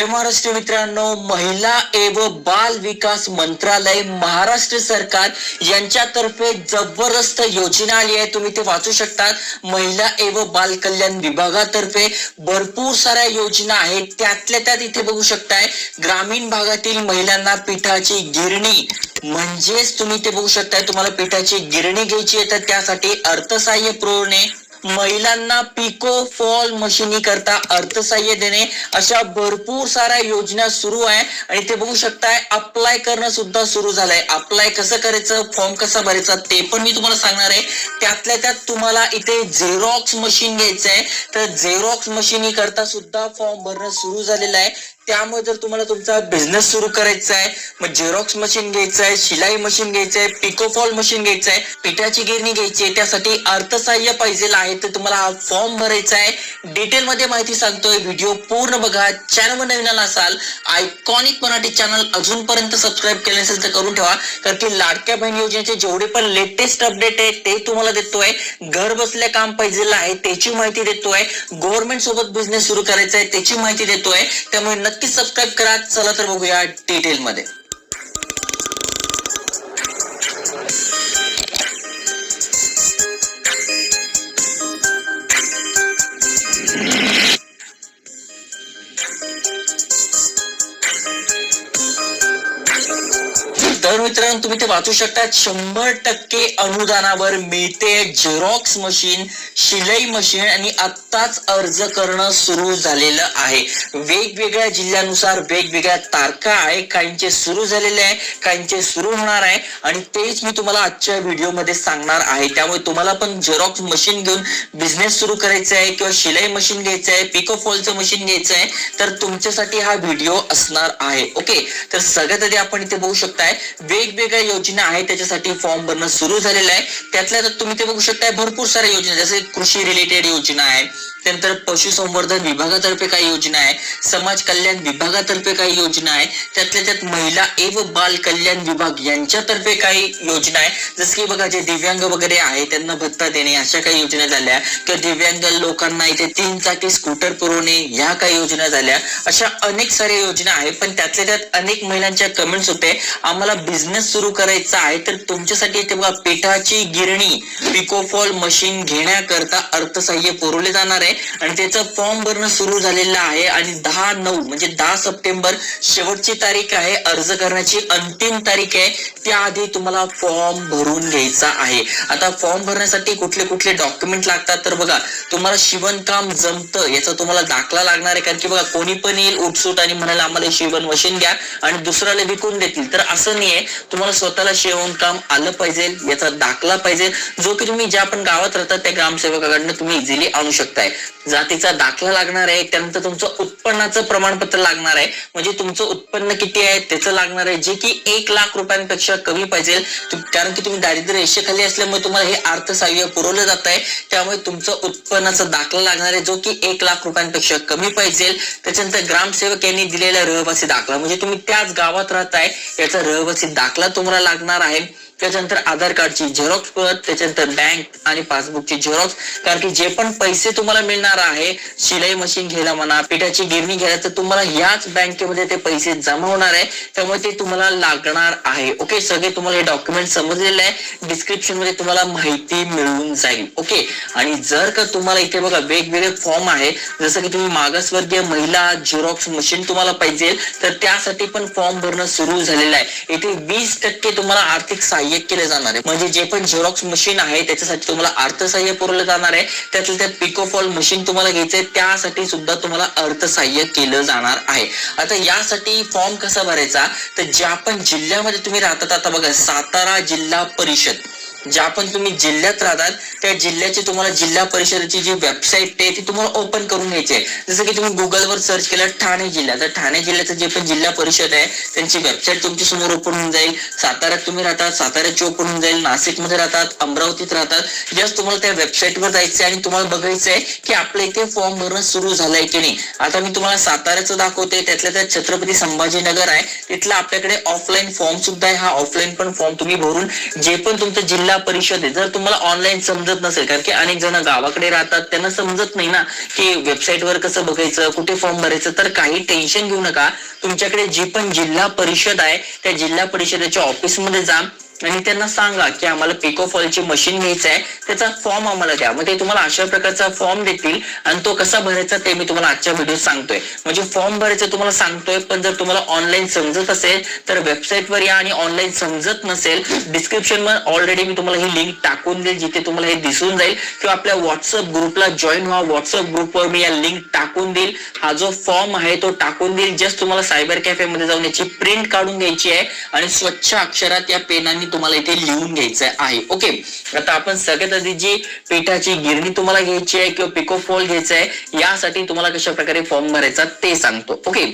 जय महाराष्ट्र मित्रांनो महिला एव बाल विकास मंत्रालय महाराष्ट्र सरकार यांच्यातर्फे जबरदस्त योजना आली आहे. तुम्ही ते वाचू शकता महिला एव बाल कल्याण विभागातर्फे भरपूर साऱ्या योजना आहेत. त्यातल्या त्यात इथे बघू शकताय ग्रामीण भागातील महिलांना पिठाची गिरणी म्हणजेच तुम्ही ते बघू शकताय. तुम्हाला पिठाची गिरणी घ्यायची आहे तर त्यासाठी अर्थसहाय्य पुरवणे महिलांना पिको फॉल मशिनी करता अर्थसहाय्य देणे अशा भरपूर साऱ्या योजना सुरू आहे. आणि ते बघू शकताय अप्लाय करणं सुद्धा सुरू झालंय. अप्लाय कसं करायचं फॉर्म कसा भरायचा ते पण मी तुम्हाला सांगणार आहे. त्यातल्या त्यात तुम्हाला इथे झेरॉक्स मशीन घ्यायचं आहे तर झेरॉक्स मशीनी करता सुद्धा फॉर्म भरणं सुरू झालेलं आहे. त्यामुळे जर तुम्हाला तुमचा बिझनेस सुरू करायचा आहे मग झेरॉक्स मशीन घ्यायचं आहे शिलाई मशीन घ्यायचं आहे पिकोफॉल मशीन घ्यायचं आहे पिठाची गिरणी घ्यायची आहे त्यासाठी अर्थसहाय्य पाहिजे आहे तर तुम्हाला हा फॉर्म भरायचा आहे डिटेलमध्ये माहिती सांगतोय व्हिडिओ पूर्ण बघा चॅनल नवीन आला असाल आयकॉनिक मराठी चॅनल अजूनपर्यंत सबस्क्राईब केले नसेल तर करून ठेवा कारण की लाडक्या बहीण योजनेचे जेवढे पण लेटेस्ट अपडेट आहे ते तुम्हाला देतोय. घर बसल्या काम पाहिजे आहे त्याची माहिती देतोय. गव्हर्नमेंट सोबत बिझनेस सुरू करायचा आहे त्याची माहिती देतोय. त्यामुळे नक्की नक्की सबस्क्राईब करा. चला तर बघूया डिटेलमध्ये मित्रांनो तुम्ही ते वाचू शकता. शंभर टक्के अनुदानावर मिळते झेरॉक्स मशीन शिलाई मशीन आणि आत्ताच अर्ज करणं सुरू झालेलं आहे. वेगवेगळ्या जिल्ह्यानुसार वेगवेगळ्या तारखा आहे काहींचे सुरू झालेले आहे काहींचे सुरू होणार आहे. आणि तेच मी तुम्हाला आजच्या व्हिडिओमध्ये सांगणार आहे. त्यामुळे तुम्हाला पण झेरॉक्स मशीन घेऊन बिझनेस सुरू करायचा आहे किंवा शिलाई मशीन घ्यायचं आहे पिको फॉलचं मशीन घ्यायचं आहे तर तुमच्यासाठी हा व्हिडिओ असणार आहे. ओके? तर सगळ्यात आधी आपण इथे बघू शकताय वेगवेगळ्या वेगवेगळ्या योजना आहेत त्याच्यासाठी फॉर्म भरणं सुरू झालेलं आहे. त्यातल्या तर तुम्ही ते बघू शकताय भरपूर साऱ्या योजना जसे कृषी रिलेटेड योजना आहे त्यानंतर पशुसंवर्धन विभागातर्फे काही योजना आहे समाज कल्याण विभागातर्फे काही योजना आहे त्यातल्या त्यात महिला एवं बाल कल्याण विभाग यांच्यातर्फे काही योजना आहे. जसं की बघा जे दिव्यांग वगैरे आहे त्यांना भत्ता देणे अशा काही योजना झाल्या. किंवा दिव्यांग लोकांना इथे तीन चाकी स्कूटर पुरवणे या काही योजना झाल्या. अशा अनेक साऱ्या योजना आहेत पण त्यातल्या त्यात अनेक महिलांच्या कमेंट्स होते. आम्हाला बिझनेस सुरू करायचा आहे तर तुमच्यासाठी इथे बघा पिठाची गिरणी पिकोफॉल मशीन घेण्याकरता अर्थसहाय्य पुरवले जाणार आहे. आणि त्याचं फॉर्म भरणं सुरू झालेलं आहे आणि दहा नऊ म्हणजे दहा सप्टेंबर शेवटची तारीख आहे. अर्ज करण्याची अंतिम तारीख आहे. त्याआधी तुम्हाला फॉर्म भरून घ्यायचा आहे. आता फॉर्म भरण्यासाठी कुठले कुठले डॉक्युमेंट लागतात? तर बघा तुम्हाला शिवणकाम जमतं याचा तुम्हाला दाखला लागणार आहे. कारण की बघा कोणी पण येईल उठसूट आणि म्हणाला आम्हाला शिवण मशीन घ्या. आणि दुसऱ्याला विकून देतील. तर असं नाहीये तुम्हाला स्वतःला शिवणकाम आलं पाहिजे याचा दाखला पाहिजे. जो की तुम्ही ज्या पण गावात राहतात त्या ग्रामसेवकाकडनं तुम्ही इझिली आणू शकताय. जातीचा दाखला लागणार आहे त्यानंतर तुमचं उत्पन्नाचं प्रमाणपत्र लागणार आहे. म्हणजे तुमचं उत्पन्न किती आहे त्याचं लागणार आहे. जे की एक लाख रुपयांपेक्षा कमी पाहिजे. कारण की तुम्ही दारिद्र्य रेषेखाली असल्यामुळे तुम्हाला हे अर्थसहाय्य पुरवलं जात आहे. त्यामुळे तुमचं उत्पन्नाचा दाखला लागणार आहे जो की एक लाख रुपयांपेक्षा कमी पाहिजे. त्याच्यानंतर ग्रामसेवक यांनी दिलेला रहिवासी दाखला. म्हणजे तुम्ही त्याच गावात राहताय याचा रहिवासी दाखला तुम्हाला लागणार आहे. त्याच्यानंतर आधार कार्डची झेरॉक्स प्रत त्याच्यानंतर बँक आणि पासबुकची झेरॉक्स कारण की जे पण पैसे तुम्हाला मिळणार आहे शिलाई मशीन घ्यायला म्हणा पिठाची गिरणी घ्यायला तर तुम्हाला याच बँकेमध्ये ते पैसे जमा होणार आहे. त्यामुळे ते तुम्हाला लागणार आहे. ओके सगळे तुम्हाला हे डॉक्युमेंट समजलेले आहे. डिस्क्रिप्शनमध्ये तुम्हाला माहिती मिळून जाईल. ओके आणि जर का तुम्हाला इथे बघा वेगवेगळे फॉर्म आहे जसं की तुम्ही मागासवर्गीय महिला झेरॉक्स मशीन तुम्हाला पाहिजे तर त्यासाठी पण फॉर्म भरणं सुरू झालेलं आहे. इथे वीस टक्के तुम्हाला आर्थिक सहाय्य केले जाणार आहे. म्हणजे जे पण झेरॉक्स मशीन आहे त्याच्यासाठी तुम्हाला अर्थसहाय्य पुरवलं जाणार आहे. त्यातलं त्यात पिकोफॉल मशीन तुम्हाला घ्यायचंय त्यासाठी सुद्धा तुम्हाला अर्थसहाय्य केलं जाणार आहे. आता यासाठी फॉर्म कसा भरायचा? तर ज्या पण जिल्ह्यामध्ये तुम्ही राहतात आता बघा सातारा जिल्हा परिषद. ज्या पण तुम्ही जिल्ह्यात राहतात त्या जिल्ह्याची तुम्हाला जिल्हा परिषदेची जी वेबसाईट आहे ती तुम्हाला ओपन करून घ्यायची आहे. जसं की तुम्ही गुगलवर सर्च केलं ठाणे जिल्हा तर ठाणे जिल्ह्याचं जे पण जिल्हा परिषद आहे त्यांची वेबसाईट तुमच्यासमोर ओपन होऊन जाईल. साताऱ्यात तुम्ही राहतात साताऱ्याची ओपन होऊन जाईल. नाशिकमध्ये राहतात अमरावतीत राहतात. जस्ट तुम्हाला त्या वेबसाईटवर जायचं आहे आणि तुम्हाला बघायचं आहे की आपल्या इथे फॉर्म भरणं सुरू झालंय की नाही. आता मी तुम्हाला साताऱ्याचं दाखवते त्यातल्या त्यात छत्रपती संभाजीनगर आहे. तिथला आपल्याकडे ऑफलाईन फॉर्म सुद्धा आहे. हा ऑफलाईन पण फॉर्म तुम्ही भरून जे पण तुमचं जिल्हा जिल्हा परिषद. आहे जर तुम्हाला ऑनलाईन समजत नसेल कारण की अनेक जण गावाकडे राहतात त्यांना समजत नाही ना की वेबसाईट वर कसं बघायचं कुठे फॉर्म भरायचं तर काही टेन्शन घेऊ नका. तुमच्याकडे जी पण जिल्हा परिषद आहे त्या जिल्हा परिषदेच्या ऑफिसमध्ये जा. आणि त्यांना सांगा की आम्हाला पिको फॉलची मशीन घ्यायचं आहे त्याचा फॉर्म आम्हाला द्या. मग ते तुम्हाला अशा प्रकारचा फॉर्म देतील आणि तो कसा भरायचा ते मी तुम्हाला आजच्या व्हिडिओ सांगतोय. म्हणजे फॉर्म भरायचं तुम्हाला सांगतोय पण जर तुम्हाला ऑनलाईन समजत असेल तर वेबसाईटवर या आणि ऑनलाईन समजत नसेल डिस्क्रिप्शनमध्ये ऑलरेडी मी तुम्हाला ही लिंक टाकून देईल जिथे तुम्हाला हे दिसून जाईल. किंवा आपल्या व्हॉट्सअप ग्रुपला जॉईन व्हा. व्हॉट्सअप ग्रुपवर मी या लिंक टाकून देईल. हा जो फॉर्म आहे तो टाकून देईल. जस्ट तुम्हाला सायबर कॅफे मध्ये जाऊन याची प्रिंट काढून घ्यायची आहे. आणि स्वच्छ अक्षरात या पेनांनी तुम्हाला इथे लिहून घ्यायचं आहे. ओके आता आपण सगळ्यात आधी जी पिठाची गिरणी तुम्हाला घ्यायची आहे किंवा पिको फॉल घ्यायचा आहे यासाठी तुम्हाला कशा प्रकारे फॉर्म भरायचा ते सांगतो. ओके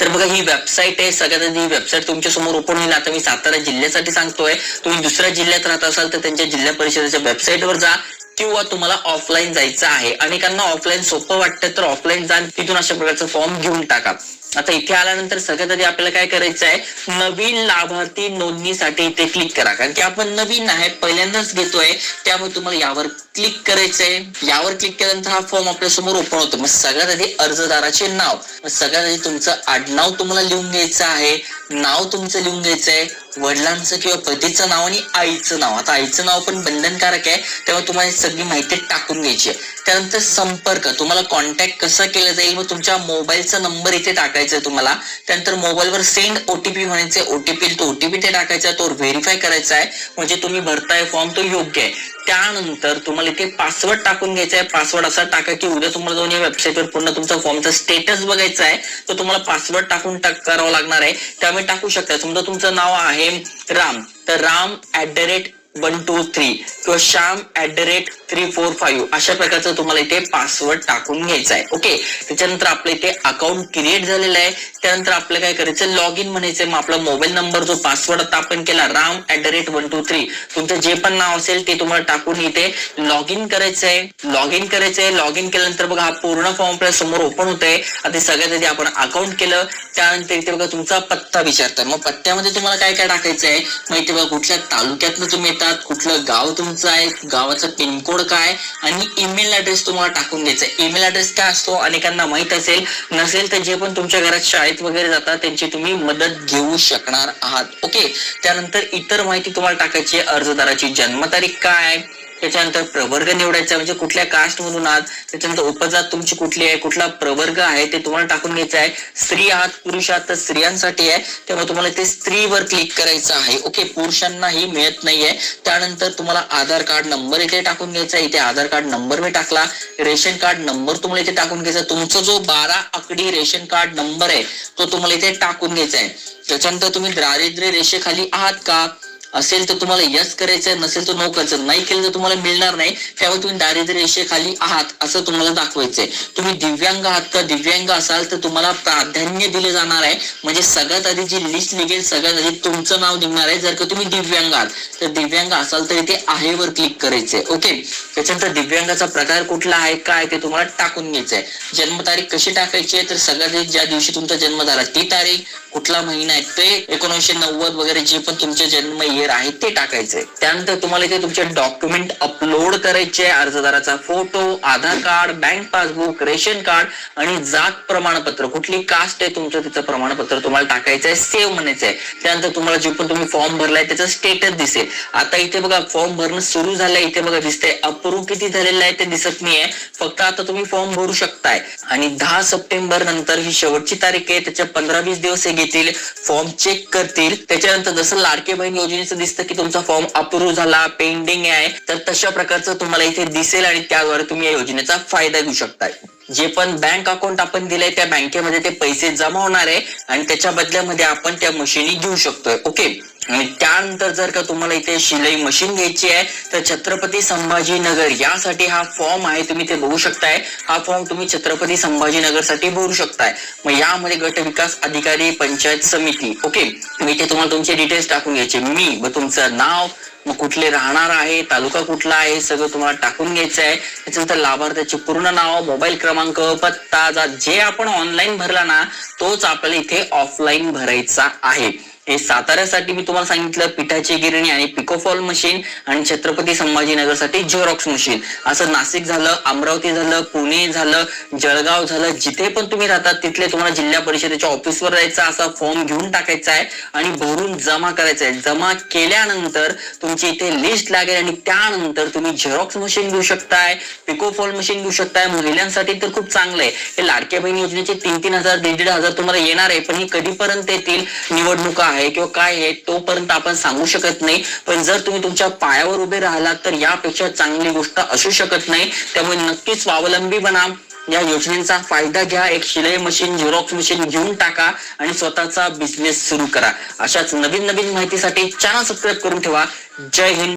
तर बघा ही वेबसाईट आहे. सगळ्यात आधी ही वेबसाईट तुमच्यासमोर ओपन होईल. आता मी सातारा जिल्ह्यासाठी सांगतोय. तुम्ही दुसऱ्या जिल्ह्यात राहत असाल तर त्यांच्या जिल्हा परिषदेच्या वेबसाईटवर जा किंवा तुम्हाला ऑफलाईन जायचं आहे. अनेकांना ऑफलाईन सोपं वाटतं तर ऑफलाईन जा तिथून अशा प्रकारचं फॉर्म घेऊन टाका. आता इथे आल्यानंतर सगळ्यात आधी आपल्याला काय करायचं आहे? नवीन लाभार्थी नोंदणीसाठी इथे क्लिक करा. कारण की आपण नवीन आहे पहिल्यांदाच घेतोय त्यामुळे तुम्हाला यावर क्लिक करायचंय यावर क्लिक केल्यानंतर हा फॉर्म आपल्यासमोर ओपन होतो. मग सगळ्यात आधी अर्जदाराचे नाव. मग सगळ्यात आधी तुमचं आडनाव तुम्हाला लिहून घ्यायचं आहे. नाव तुमचं लिहून घ्यायचं आहे. वडिलांचं किंवा पतीचं नाव आणि आईचं नाव. आता आईचं नाव पण बंधनकारक आहे तेव्हा तुम्हाला सगळी माहिती टाकून घ्यायची आहे. त्यानंतर संपर्क. तुम्हाला कॉन्टॅक्ट कसा केला जाईल मग तुमच्या मोबाईलचा नंबर इथे टाकायचा आहे तुम्हाला. त्यानंतर मोबाईलवर सेंड ओटीपी म्हणायचे ओटीपी तो ओटीपी ते टाकायचा तो व्हेरीफाय करायचा आहे. म्हणजे तुम्ही भरताय फॉर्म तो योग्य आहे. त्यानंतर तुम्हाला इथे पासवर्ड टाकून घ्यायचा आहे पासवर्ड असा टाका की उद्या तुम्हाला जाऊन या वेबसाईटवर पूर्ण तुमचा फॉर्मचा स्टेटस बघायचा आहे. तर तुम्हाला पासवर्ड टाकून करावा लागणार आहे. त्यामुळे टाकू शकता. समजा तुमचं नाव आहे राम. तर Ram at the rate one two three किंवा Shyam at the rate three four five अशा प्रकारचं तुम्हाला इथे पासवर्ड टाकून घ्यायचा आहे ओके त्याच्यानंतर आपलं इथे अकाउंट क्रिएट झालेलं आहे. त्यानंतर आपलं काय करायचं? लॉग इन म्हणायचं मग आपला मोबाईल नंबर जो पासवर्ड आता आपण केला Ram at the rate one two three तुमचं जे पण नाव असेल ते तुम्हाला टाकून इथे लॉग इन करायचं आहे लॉग इन करायचं आहे लॉग इन केल्यानंतर बघा हा पूर्ण फॉर्म आपल्यासमोर ओपन होत आहे आता सगळ्यात आधी आपण अकाउंट केलं. त्यानंतर इथे बघा तुमचा पत्ता विचारतात मग पत्त्यामध्ये तुम्हाला काय काय टाकायचं आहे मग इथे बघा कुठल्या तालुक्यातनं तुम्ही येतात कुठलं गाव तुमचं आहे गावाचा पिनकोड काय आणि ईमेल ऍड्रेस तुम्हाला टाकून द्यायचा. ईमेल ऍड्रेस काय असतो अनेकांना माहीत असेल नसेल तर जे पण तुमच्या घरात शाळेत वगैरे जातात त्यांची तुम्ही मदत घेऊ शकणार आहात. ओके त्यानंतर इतर माहिती तुम्हाला टाकायची अर्जदाराची जन्मतारीख काय त्याच्यानंतर प्रवर्ग निवडायचा म्हणजे कुठल्या कास्ट मधून आहात त्याच्यानंतर उपजात तुमची कुठली आहे? कुठला प्रवर्ग आहे? ते तुम्हाला टाकून घ्यायचं आहे. स्त्री आहात पुरुष आहात तर स्त्रियांसाठी आहे. तेव्हा तुम्हाला ते स्त्रीवर क्लिक करायचं आहे. ओके पुरुषांनाही मिळत नाहीये. त्यानंतर तुम्हाला आधार कार्ड नंबर इथे टाकून घ्यायचा आहे. इथे आधार कार्ड नंबर मी टाकला. रेशन कार्ड नंबर तुम्हाला इथे टाकून घ्यायचा तुमचा जो बारा आकडी रेशन कार्ड नंबर आहे तो तुम्हाला इथे टाकून घ्यायचा आहे. त्याच्यानंतर तुम्ही दारिद्र्य रेषेखाली आहात का? असेल तर तुम्हाला यस करायचंय नसेल तर नो करायचं नाही केलं तर तुम्हाला मिळणार नाही. त्यावर तुम्ही दारिद्र्य रेषेखाली आहात असं तुम्हाला दाखवायचंय. तुम्ही दिव्यांग आहात का? दिव्यांग असाल तर तुम्हाला प्राधान्य दिले जाणार आहे. म्हणजे सगळ्यात आधी जी लिस्ट निघेल सगळ्यात आधी तुमचं नाव निघणार आहे. जर का तुम्ही दिव्यांग आहात तर दिव्यांग असाल तर इथे आहे वर क्लिक करायचंय. ओके त्याच्यानंतर दिव्यांगाचा प्रकार कुठला आहे काय ते तुम्हाला टाकून घ्यायचंय. जन्मतारीख कशी टाकायची आहे? तर सगळ्यात आधी ज्या दिवशी तुमचा जन्म झाला ती तारीख कुठला महिना आहे ते एकोणीसशे नव्वद वगैरे जे पण तुमचे जन्म क्लिअर आहे ते टाकायचंय. त्यानंतर तुम्हाला इथे तुमचे डॉक्युमेंट अपलोड करायचे अर्जदाराचा photo Aadhaar card bank passbook ration card आणि जात प्रमाणपत्र. कुठली कास्ट आहे तुमचं तिचं प्रमाणपत्र तुम्हाला टाकायचं आहे सेव्ह म्हणायचं आहे. त्यानंतर तुम्हाला जे पण तुम्ही फॉर्म भरलाय त्याचं स्टेटस दिसेल. आता इथे बघा फॉर्म भरणं सुरू झालंय. इथे बघा दिसतंय अप्रूव्ह किती झालेलं आहे ते दिसत नाहीये. फक्त आता तुम्ही फॉर्म भरू शकताय. आणि दहा सप्टेंबर नंतर ही शेवटची तारीख आहे. त्याच्या पंधरा वीस दिवस हे घेतील. फॉर्म चेक करतील. त्याच्यानंतर जसं लाडके बहीण असं दिसतं की तुमचा फॉर्म अप्रूव्ह झाला पेंडिंग आहे तर तशा प्रकारचं तुम्हाला इथे दिसेल आणि त्याद्वारे तुम्ही या योजनेचा फायदा घेऊ शकताय. जे पण बँक अकाउंट आपण दिलंय त्या बँकेमध्ये ते पैसे जमा होणार आहे आणि त्याच्या बदल्यामध्ये आपण त्या मशीनी घेऊ शकतोय. ओके आणि त्यानंतर जर का तुम्हाला इथे शिलाई मशीन घ्यायची आहे तर छत्रपती संभाजीनगर यासाठी हा फॉर्म आहे तुम्ही ते बघू शकताय. हा फॉर्म तुम्ही छत्रपती संभाजीनगरसाठी भरू शकताय. मग यामध्ये गट विकास अधिकारी पंचायत समिती. ओके मग इथे तुम्हाला तुमचे डिटेल्स टाकून घ्यायचे. मी व तुमचं नाव मग कुठले राहणार आहे तालुका कुठला आहे सगळं तुम्हाला टाकून घ्यायचं आहे. त्याच्यानंतर लाभार्थ्याचे पूर्ण नाव मोबाईल क्रमांक पत्ता जा- जे आपण ऑनलाईन भरला ना तोच आपल्याला इथे ऑफलाईन भरायचा आहे. हे साताऱ्यासाठी मी तुम्हाला सांगितलं पिठाची गिरणी आणि पिकोफॉल मशीन आणि छत्रपती संभाजीनगरसाठी झेरॉक्स मशीन. असं नाशिक झालं अमरावती झालं पुणे झालं जळगाव झालं जिथे पण तुम्ही राहतात तिथले तुम्हाला जिल्हा परिषदेच्या ऑफिसवर जायचा असा फॉर्म घेऊन टाकायचा आहे आणि भरून जमा करायचा आहे. जमा केल्यानंतर तुमची इथे लिस्ट लागेल आणि त्यानंतर तुम्ही झेरॉक्स मशीन घेऊ शकताय पिकोफॉल मशीन घेऊ शकताय. महिलांसाठी तर खूप चांगलं आहे. हे लाडक्या बहीण योजनेचे तीन तीन हजार दीड दीड हजार तुम्हाला येणार आहे पण ही कधीपर्यंत येतील? निवडणुका आहे किंवा काय आहे तोपर्यंत आपण सांगू शकत नाही. पण जर तुम्ही तुमच्या पायावर उभे राहिलात तर यापेक्षा चांगली गोष्ट असू शकत नाही. त्यामुळे नक्कीच स्वावलंबी बना. या योजनेचा फायदा घ्या. एक शिलाई मशीन झेरॉक्स मशीन घेऊन टाका आणि स्वतःचा बिझनेस सुरू करा. अशाच नवीन नवीन माहितीसाठी चॅनल सबस्क्राईब करून ठेवा. जय हिंद.